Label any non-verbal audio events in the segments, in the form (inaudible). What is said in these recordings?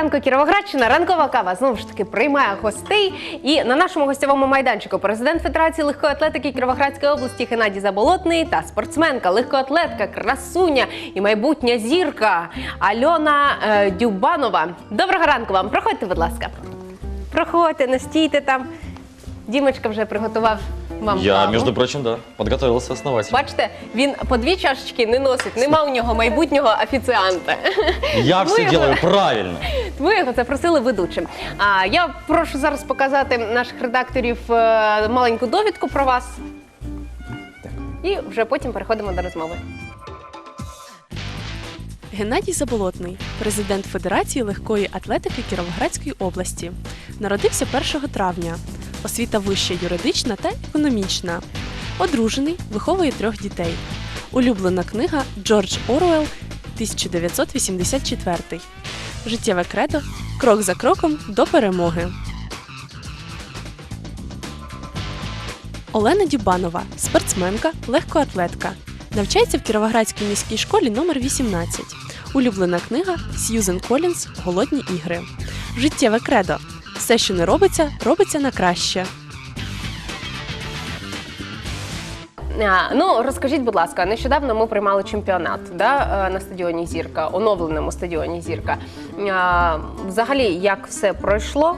ранку, Кіровоградщина. Ранкова кава знову ж таки приймає гостей. І на нашому гостєвому майданчику президент Федерації легкої атлетики Кіровоградської області Геннадій Заболотний та спортсменка, легкоатлетка, красуня і майбутня зірка Альона е, Дюбанова. Доброго ранку вам. Проходьте, будь ласка. Проходьте, не стійте там. Дімочка вже приготував вам. Я, каву. между прочим, да, подготовился основательно. Бачите, він по дві чашечки не носить. Нема у нього майбутнього офіціанта. Я (laughs) все делаю правильно. (laughs) Ви його запросили ведучим. А я прошу зараз показати наших редакторів е, маленьку довідку про вас. І вже потім переходимо до розмови. Геннадій Заболотний, президент Федерації легкої атлетики Кіровоградської області. Народився 1 травня. Освіта вища юридична та економічна. Одружений, виховує трьох дітей. Улюблена книга Джордж Оруелл 1984. Життєве кредо крок за кроком до перемоги. Олена Дюбанова, спортсменка, легкоатлетка. Навчається в Кіровоградській міській школі номер 18. Улюблена книга Сьюзен Колінс Голодні ігри. Життєве кредо. Все, що не робиться, робиться на краще. А, ну розкажіть, будь ласка, нещодавно ми приймали чемпіонат да, е, на стадіоні Зірка, оновленому стадіоні Зірка. А, взагалі, як все пройшло?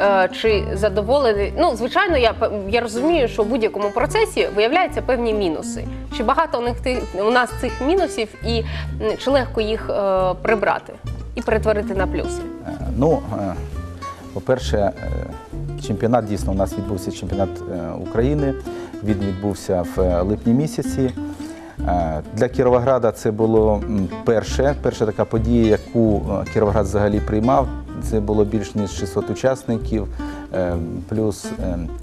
Е, Чи задоволений? Ну, звичайно, я п- я розумію, що в будь-якому процесі виявляються певні мінуси. Чи багато у них ти- у нас цих мінусів, і чи легко їх е, прибрати і перетворити на плюси? Ну, по-перше, е, чемпіонат дійсно у нас відбувся чемпіонат е, України. Він відбувся в е, липні місяці. Для Кіровограда це було перше, перша така подія, яку Кіровоград взагалі приймав. Це було більш ніж 600 учасників, плюс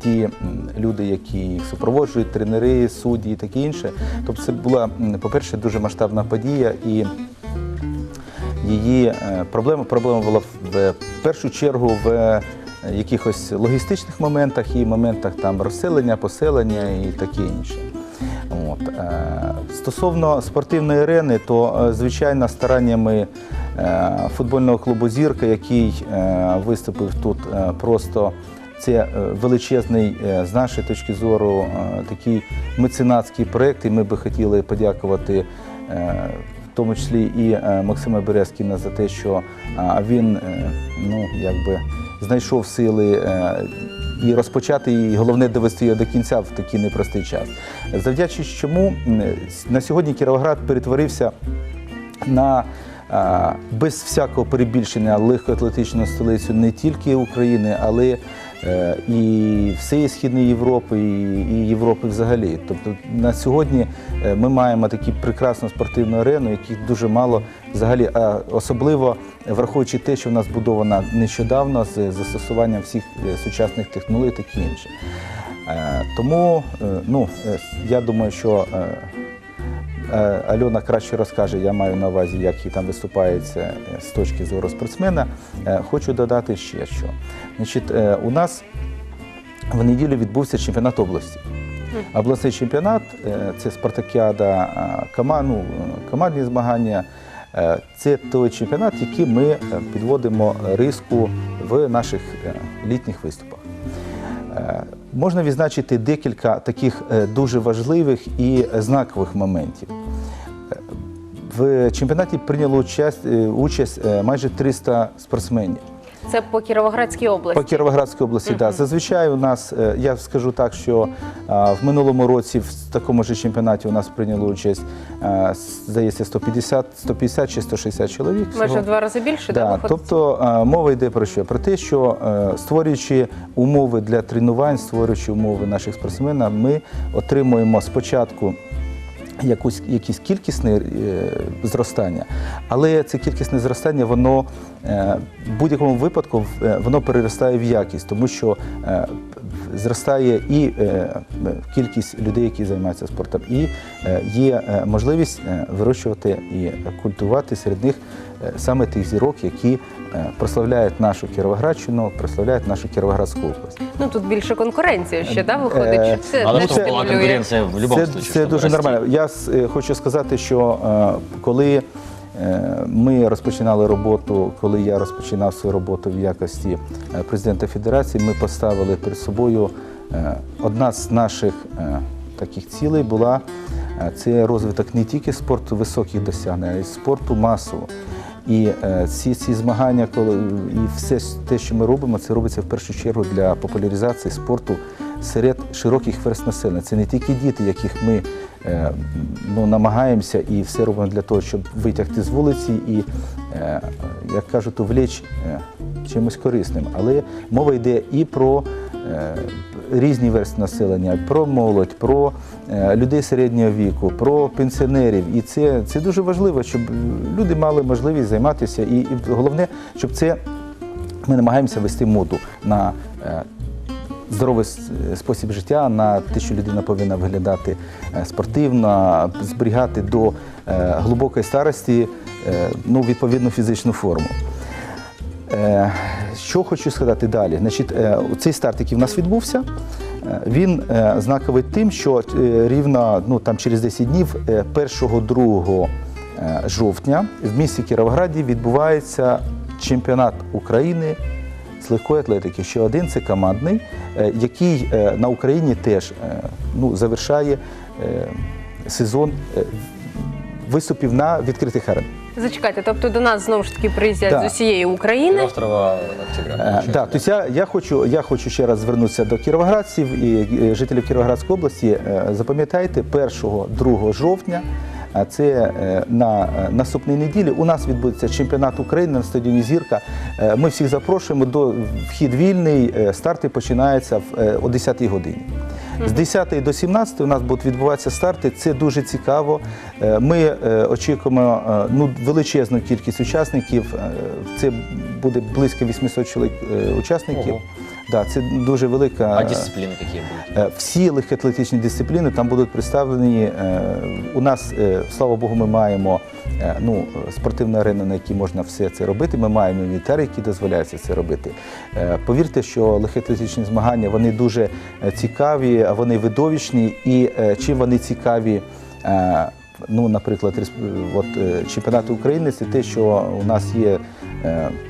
ті люди, які їх супроводжують, тренери, судді і таке інше. Тобто це була, по-перше, дуже масштабна подія і її е, проблема, проблема була в першу чергу в е, якихось логістичних моментах і моментах там розселення, поселення і таке інше. От. е, Стосовно спортивної арени, то звичайно стараннями футбольного клубу Зірка, який виступив тут просто. Це величезний, з нашої точки зору, такий меценатський проєкт, і ми би хотіли подякувати тому числі і е, Максима Березкіна за те, що він е, ну, якби, знайшов сили е, і розпочати, і головне довести його до кінця в такий непростий час. Завдячуючи чому на сьогодні Кіровоград перетворився на без всякого перебільшення легкоатлетичну столицю не тільки України, але е, і всієї Східної Європи, і, і Європи взагалі. Тобто на сьогодні е, ми маємо таку прекрасну спортивну арену, яких дуже мало взагалі, а особливо враховуючи те, що в нас будована нещодавно з застосуванням всіх е, сучасних технологій, таке інше. Е, Тому е, ну, е, я думаю, що е, Е, Альона краще розкаже, я маю на увазі, як їй там виступається е, з точки зору спортсмена. Е, Хочу додати ще що. Значить, е, у нас в неділю відбувся чемпіонат області. Обласний чемпіонат е, це спартакіада е, ну, е, командні змагання. Е, Це той чемпіонат, який ми е, підводимо риску в наших е, літніх виступах. Можна відзначити декілька таких е, дуже важливих і знакових моментів. Е, В чемпіонаті прийняло участь, участь е, майже 300 спортсменів. Це по Кіровоградській області. По Кіровоградській області, так. Зазвичай у нас, е, я скажу так, що в минулому році в такому ж чемпіонаті у нас прийняло участь, здається, 150, 150 чи 160 чоловік. Майже в два рази більше, да, Да, тобто мова йде про що? Про те, що е, створюючи умови для тренувань, створюючи умови наших спортсменів, ми отримуємо спочатку якусь, якісь кількісне зростання, але це кількісне зростання, воно е, в будь-якому випадку е, воно переростає в якість, тому що е, зростає і е, кількість людей, які займаються спортом, і е, є е, можливість е, вирощувати і культувати серед них е, саме тих зірок, які е, прославляють нашу Кіровоградщину, прославляють нашу Кіровоградську область. Ну тут більше конкуренція ще да, виходить. Е, Чи це Надо, не ну, чтобы была стимулює? конкуренция в любом це, случае. це чтобы дуже расти. нормально. Я с- е, хочу сказати, що е, коли Е, ми розпочинали роботу, коли я розпочинав свою роботу в якості е, президента федерації. Ми поставили перед собою е, одна з наших е, таких цілей була е, це розвиток не тільки спорту високих досягнень, а й спорту масового. І е, ці, ці змагання, коли і все те, що ми робимо, це робиться в першу чергу для популяризації спорту серед широких верст населення. Це не тільки діти, яких ми е, ну, намагаємося і все робимо для того, щоб витягти з вулиці і, е, як кажуть, увлечь е, чимось корисним. Але мова йде і про різні верстви населення, про молодь, про людей середнього віку, про пенсіонерів. І це, це дуже важливо, щоб люди мали можливість займатися. І, і головне, щоб це ми намагаємося вести моду на здоровий спосіб життя, на те, що людина повинна виглядати е, спортивно, зберігати до е, глибокої старості е, ну, відповідну фізичну форму. Що хочу сказати далі? Значить, цей старт, який в нас відбувся, він знаковий тим, що рівно ну, там, через 10 днів, 1-2 е, жовтня, в місті Кіровограді відбувається чемпіонат України з легкої атлетики. Ще один це командний, е, який е, на Україні теж е, ну, завершає сезон виступів на відкритих аренах. Зачекайте, тобто до нас знову ж таки приїздять Да. з усієї України. 2. Е. Да, тобто я, я, хочу, я хочу ще раз звернутися до кіровоградців і жителів Кіровоградської області. Запам'ятайте, 1-2 жовтня, це е, на е, наступній неділі, у нас відбудеться чемпіонат України на стадіоні Зірка. Е, Ми всіх запрошуємо до вхід вільний, старти починаються о 10-й годині. З 10 до 17 у нас будуть відбуватися старти. Це дуже цікаво. Ми очікуємо ну, величезну кількість учасників. Це буде близько 800 чоловік учасників. Ого. Да, це дуже велика. А дисциплины какие будут? Е, Всі легкоатлетичні дисципліни там будуть представлені. Е, У нас, е, слава Богу, ми маємо ну, спортивну арену, на якій можна все це робити. Ми маємо інвентар, який дозволяється це робити. Повірте, що легкоатлетичні змагання вони дуже цікаві, вони видовищні. І чим вони цікаві. Ну, наприклад, от, е, чемпіонат України це те, що у нас є,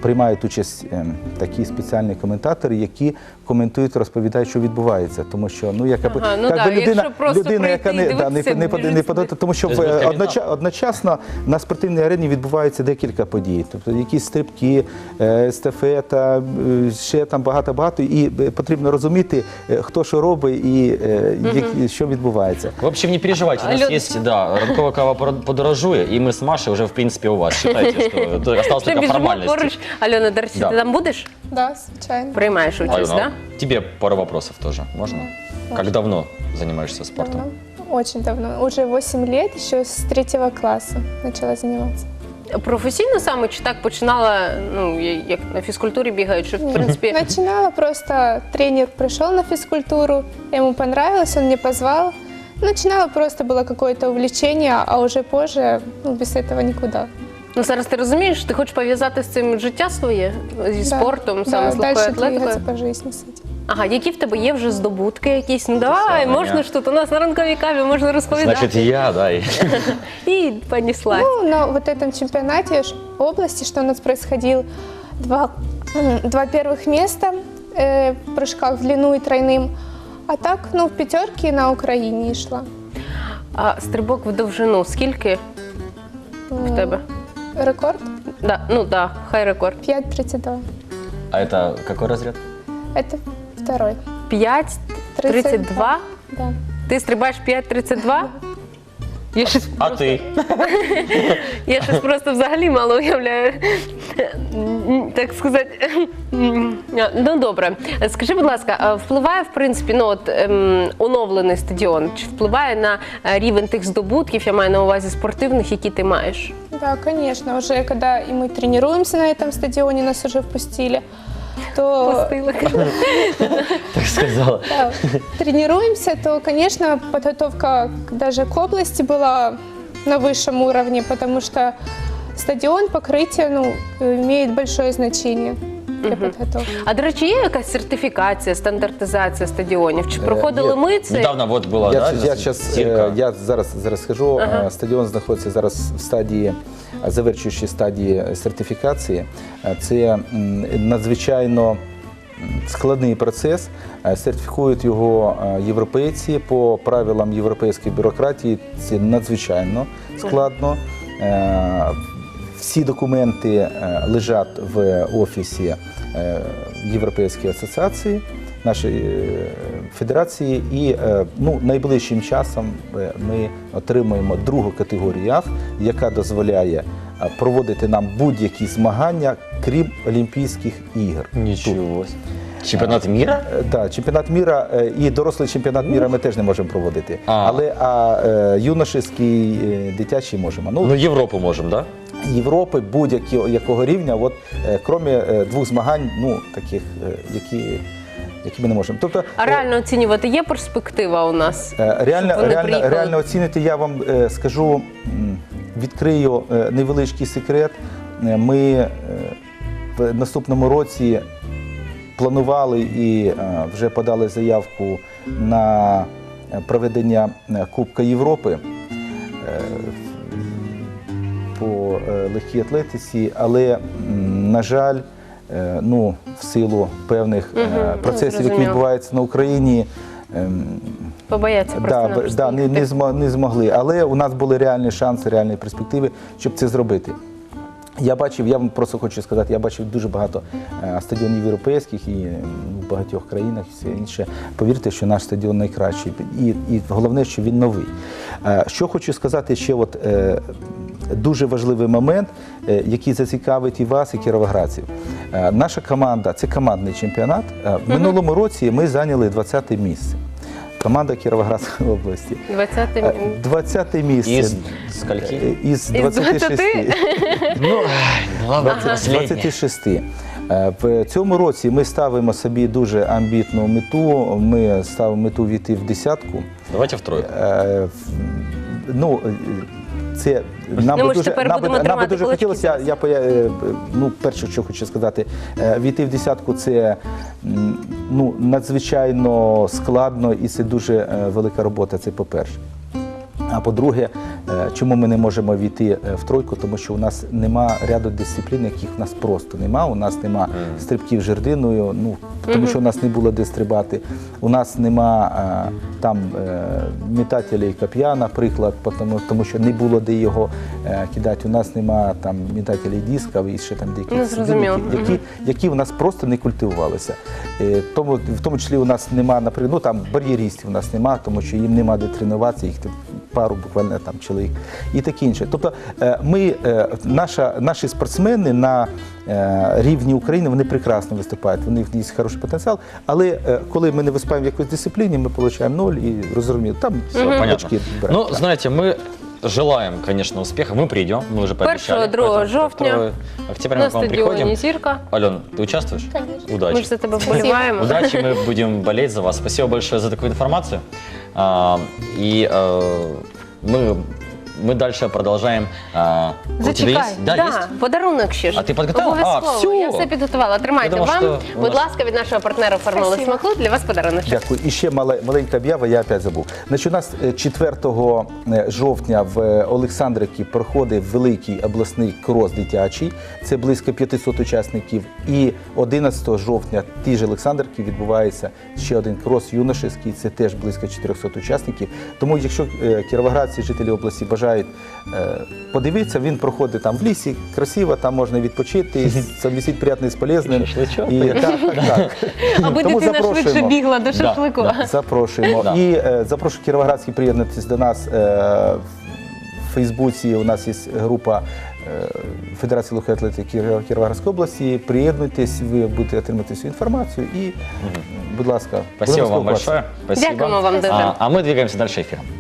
приймають участь е, такі спеціальні коментатори, які коментують, розповідають, що відбувається. Тому що ну яка Ага, ну як да, би людина, людина, яка не да, не, дивитися, не, не подати, тому що е, одноча, одночасно на спортивній арені відбувається декілька подій. Тобто якісь стрибки, е, естафета, е, ще там багато-багато. І е, потрібно розуміти, е, хто що робить і е, як- що відбувається. В общем, не переживайте, у нас есть, да, ранкова кава подор- подорожує, и мы с Машей уже, в принципе, у вас. Считайте, что то- (laughs) осталось только біжимо формальности. поруч. Альона, до речі, Да. ти там будеш? Да, случайно. Приймаєш участь, Алена, так? тебе пару вопросов тоже, можно? Как давно занимаешься спортом? Давно. Очень давно. Уже 8 лет, еще с третьего класса начала заниматься. Професійно саме чи так починала, ну, я- як на фізкультурі бігають, що в принципі. Начинала просто, тренер пришел на физкультуру, ему понравилось, он меня позвал. Начинала просто было какое-то увлечение, а уже позже ну, без этого никуда. Ну зараз ти розумієш, ти хочеш пов'язати з цим життя своє зі спортом, да, саме да, з легкою дальше атлетикою. двигаться по жизни с этим. Ага, які в тебе є вже здобутки якісь? Ну давай, Досягнення. можна ж тут у нас на ранковій каві можна розповідати. Значит, я, да, и... І (laughs) понеслась. Ну, на вот этом чемпионате ш- области, что у нас происходил, два, (clears throat) м, два первых места э, в прыжках в длину и тройным. А так, ну, в пятерке на Украине и шла. А стрибок в довжину скільки в тебе? Рекорд Да, ну да, хай рекорд. 5.32. А это какой разряд? Это второй. 5,32? Да. Ти стрибаєш 5,32? Я щось, А ты? (laughs) я щось просто взагалі мало уявляю. Так сказати. Ну добре. Скажи, будь ласка, а впливає в принципі ну, от, ем, оновлений стадіон? Чи впливає на е, рівень тих здобутків, я маю на увазі спортивних, які ти маєш? Да, конечно. Уже когда и мы тренируемся на этом стадионе, нас уже впустили, то Пустила. (laughs) Так сказала. (laughs) да, тренируемся, то, конечно, подготовка к- даже к области была на высшем уровне, потому что стадион, покрытие, ну, имеет большое значение. для подготовки. А до речі, є якась сертифікація, стандартизація стадіонів? Чи проходили ми це? Недавно вот была, Я, да, я, щас, е, я зараз, зараз скажу, Е, стадіон знаходиться зараз в стадії, е, завершуючій стадії сертифікації. Е, Це м, надзвичайно м, складний процес. Е, Сертифікують його е, європейці по правилам європейської бюрократії. Це надзвичайно складно. Е, Всі документи е, лежать в офісі е, Європейської асоціації, нашої е, федерації, і ну, найближчим часом ми отримуємо другу категорію АФ, яка дозволяє проводити нам будь-які змагання, крім Олімпійських ігор. Нічого. себе. Чемпионат мира? Е, Так, чемпіонат міра е, і дорослий чемпіонат міра ми теж не можемо проводити. А. Але а е, юношеський дитячий можемо. Ну, Европу можем, да? Європи будь-якого рівня, от крім двох змагань, ну таких, які, які ми не можемо. Тобто А реально оцінювати є перспектива у нас? реально, реально, реально оцінити, я вам скажу, відкрию невеличкий секрет. Ми в наступному році планували і е, вже подали заявку на е, проведення е, Кубка Європи по легкій атлетиці, але, на жаль, ну, в силу певних ну, процесів, які відбуваються на Україні, ем, Побояться Да, да, не, не, не змогли. Але у нас були реальні шанси, реальні перспективи, щоб це зробити. Я бачив, я вам просто хочу сказати, я бачив дуже багато е, стадіонів європейських і в багатьох країнах і все інше. Повірте, що наш стадіон найкращий. І, і головне, що він новий. Е, Що хочу сказати ще, от е, дуже важливий момент, який зацікавить і вас, і кіровоградців. Наша команда це командний чемпіонат. В минулому році ми зайняли 20 місце. Команда Кіровоградської області. 20 місце 20 місце. Из скольки? Е, Із Із 26. 20? (laughs) Ну, ладно, 26. Е, В цьому році ми ставимо собі дуже амбітну мету. Ми ставимо мету війти в десятку. Давайте в тройку. Е, Ну, е, це нам Ну, би дуже, нам би, нам би дуже хотілося. Я, я е, ну, перше, що хочу сказати, е, війти в десятку це ну, надзвичайно складно і це дуже е, велика робота. Це по-перше. А по-друге, е, чому ми не можемо війти е, в тройку? Тому що у нас нема ряду дисциплін, яких у нас просто нема. У нас нема стрибків жердиною, ну тому що у нас не було де стрибати. У нас нема е, там метателей коп'я, наприклад, тому, що не було де його кидати. У нас нема там метателей дисків і ще там деякі Ну, зрозуміло. які, які, у нас просто не культивувалися. Тому, в тому числі у нас нема, наприклад, ну там бар'єристів у нас нема, тому що їм нема де тренуватися, їх тут пару буквально там чоловік і таке інше. Тобто е, ми, е, наша, наші спортсмени на е, рівні України вони прекрасно виступають, вони в них є хороший потенціал. Але е, коли ми не виступаємо в якоїсь дисципліні, ми отримуємо ноль і розуміємо, там Понятно. очки беремо. Ну, знаете, мы желаем, конечно, успеха. Мы придем, мы уже пообещали. 1-2 Поэтому жовтня 2 октября мы на к вам стадіоні приходим. Зірка. Ален, ты участвуешь? Конечно. Удачи. Ми ж за тебе вболіваємо. Удачи, мы будем болеть за вас. Спасибо большое за такую информацию. А, и э, мы, мы дальше продолжаем. А, у тебя Зачекай, есть? Да, есть. подарунок ще ж. А ти підготувала? А, Обов'язково. Я все підготувала. Тримайте Я думав, вам. що у Будь нас- ласка, від нашого партнера формули Спасибо. смаку для вас подарунок. Дякую. І ще мала- маленька об'ява, я опять забув. Значить, у нас е, 4 жовтня в е, Олександрівці проходить великий обласний крос дитячий. Це близько 500 учасників. І 11 жовтня в тій же Олександрівці відбувається ще один крос юношеський. Це теж близько 400 учасників. Тому, якщо е, кіровоградці, жителі області бажають е, подивитися, він проходить там в лісі, красиво, там можна відпочити, (laughs) совмістити приємне з полезним. І, так, так, (laughs) так. Аби Тому дитина швидше запрошуємо. бігла до шашлику. да. Запрошуємо. Да. І е, запрошую Кіровоградський приєднатися до нас. Е, в Фейсбуці у нас є група е, Федерації легкої атлетики Кіровоградської області. Приєднуйтесь, ви будете отримати всю інформацію. І, будь ласка, Спасибо будемо вам спілкуватися. большое. Спасибо. Дякуємо вам дуже. А, а мы двигаемся дальше эфиром.